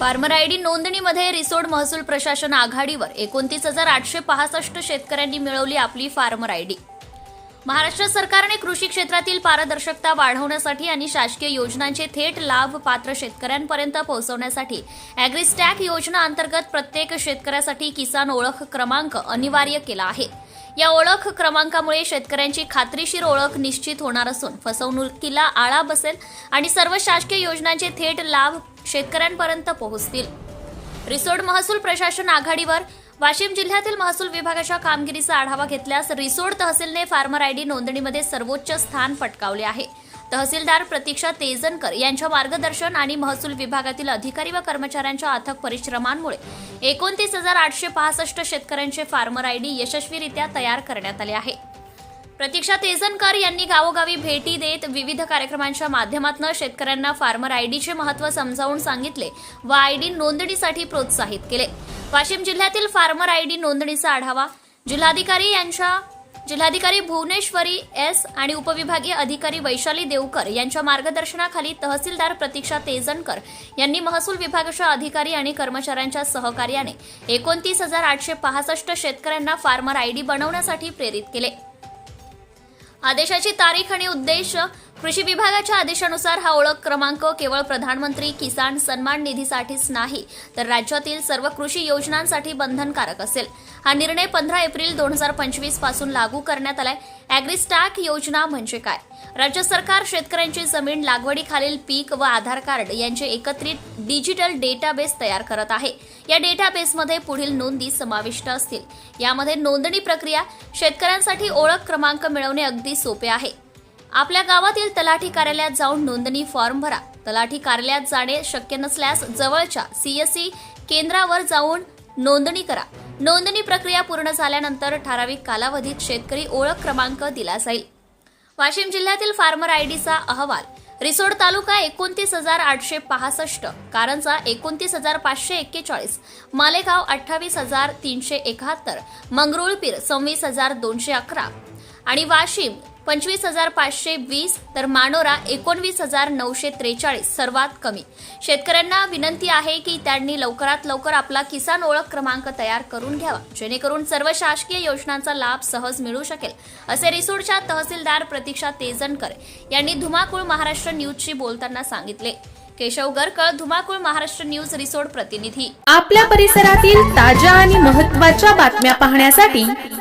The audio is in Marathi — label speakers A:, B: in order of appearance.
A: फार्मर आयडी नोंदणीमध्ये रिसोड महसूल प्रशासन आघाडीवर एकोणतीस हजार आठशे पासष्ट शेतकऱ्यांनी मिळवली आपली फार्मर आयडी महाराष्ट्र सरकारने कृषी क्षेत्रातील पारदर्शकता वाढवण्यासाठी आणि शासकीय योजनांचे थेट लाभ पात्र शेतकऱ्यांपर्यंत पोहोचवण्यासाठी अॅग्रिस्टॅक योजना अंतर्गत प्रत्येक शेतकऱ्यासाठी किसान ओळख क्रमांक अनिवार्य केला आहे. या ओळख क्रमांकामुळे शेतकऱ्यांची खात्रीशीर ओळख निश्चित होणार असून फसवणुकीला आळा बसेल आणि सर्व शासकीय योजनांचे थेट लाभ शेतकऱ्यांपर्यंत पोहोचतील. रिसोड महसूल प्रशासन आघाडीवर वाशिम जिल्ह्यातील महसूल विभागाच्या कामगिरीचा आढावा घेतल्यास रिसोड तहसीलने फार्मर आयडी नोंदणीमध्ये सर्वोच्च स्थान पटकावले आहे. तहसीलदार प्रतीक्षा तेजनकर यांच्या मार्गदर्शन आणि महसूल विभागातील अधिकारी व कर्मचाऱ्यांच्या अथक परिश्रमांमुळे एकोणतीस हजार आठशे पासष्ट शेतकऱ्यांचे फार्मर आयडी यशस्वीरित्या तयार करण्यात आले आहे. प्रतीक्षा तेजनकर यांनी गावोगावी भेटी देत विविध कार्यक्रमांच्या माध्यमातून शेतकऱ्यांना फार्मर आयडीचे महत्त्व समजावून सांगितले व आयडी नोंदणीसाठी प्रोत्साहित केले. वाशिम जिल्ह्यातील फार्मर आयडी नोंदणीचा आढावा जिल्हाधिकारी यांच्या जिल्हाधिकारी भुवनेश्वरी एस आणि उपविभागीय अधिकारी वैशाली देवकर यांच्या मार्गदर्शनाखाली तहसीलदार प्रतीक्षा तेजनकर यांनी महसूल विभागाच्या अधिकारी आणि कर्मचाऱ्यांच्या सहकार्याने एकोणतीस हजार आठशे पासष्ट शेतकऱ्यांना फार्मर आयडी बनवण्यासाठी प्रेरित केले. आदेशाची तारीख आणि उद्देश कृषी विभागाच्या आदेशानुसार हा ओळख क्रमांक केवळ प्रधानमंत्री किसान सन्मान निधीसाठीच नाही तर राज्यातील सर्व कृषी योजनांसाठी बंधनकारक असेल. हा निर्णय पंधरा एप्रिल दोन हजार पंचवीसपासून लागू करण्यात आलाय. अॅग्रिस्टॅक योजना म्हणजे काय? राज्य सरकार शेतकऱ्यांची जमीन लागवडीखालील पीक व आधार कार्ड यांचे एकत्रित डिजिटल डेटाबेस तयार करत आहे. या डेटाबेसमध्ये पुढील नोंदी समाविष्ट असतील. यामध्ये नोंदणी प्रक्रिया शेतकऱ्यांसाठी ओळख क्रमांक मिळवणे अगदी सोपे आहे. आपल्या गावातील तलाठी कार्यालयात जाऊन नोंदणी फॉर्म भरा. तलाठी कार्यालयात जाणे शक्य नसल्यास जवळच्या सीएससी केंद्रावर जाऊन नोंदणी करा. नोंदणी प्रक्रिया पूर्ण झाल्यानंतर ठराविक कालावधीत शेतकरी ओळख क्रमांक दिला जाईल. वाशिम जिल्ह्यातील फार्मर आयडीचा अहवाल. रिसोड तालुका एकोणतीस हजार आठशे पासष्ट कारंजा एकोणतीस हजार पाचशे एक्केचाळीस मालेगाव अठ्ठावीस हजार तीनशे एकाहत्तर मंगरुळपीर सव्वीस हजार दोनशे अकरा आणि वाशिम पंचवीस हजार पाचशे वीस तर मानोरा एकोणवीस हजार नऊशे त्रेचाळीस सर्वात कमी. शेतकऱ्यांना विनंती आहे की त्यांनी लवकरात लवकर आपला किसान ओळख क्रमांक तयार करून घ्यावा. जेणेकरून सर्व शासकीय योजनांचा लाभ सहज मिळू शकेल असे रिसोडच्या तहसीलदार प्रतीक्षा तेजनकर यांनी धुमाकूळ महाराष्ट्र न्यूजशी बोलताना सांगितले. केशव गरकळ धुमाकूळ महाराष्ट्र न्यूज रिसोड प्रतिनिधी.
B: आपल्या परिसरातील ताज्या आणि महत्त्वाच्या बातम्या पाहण्यासाठी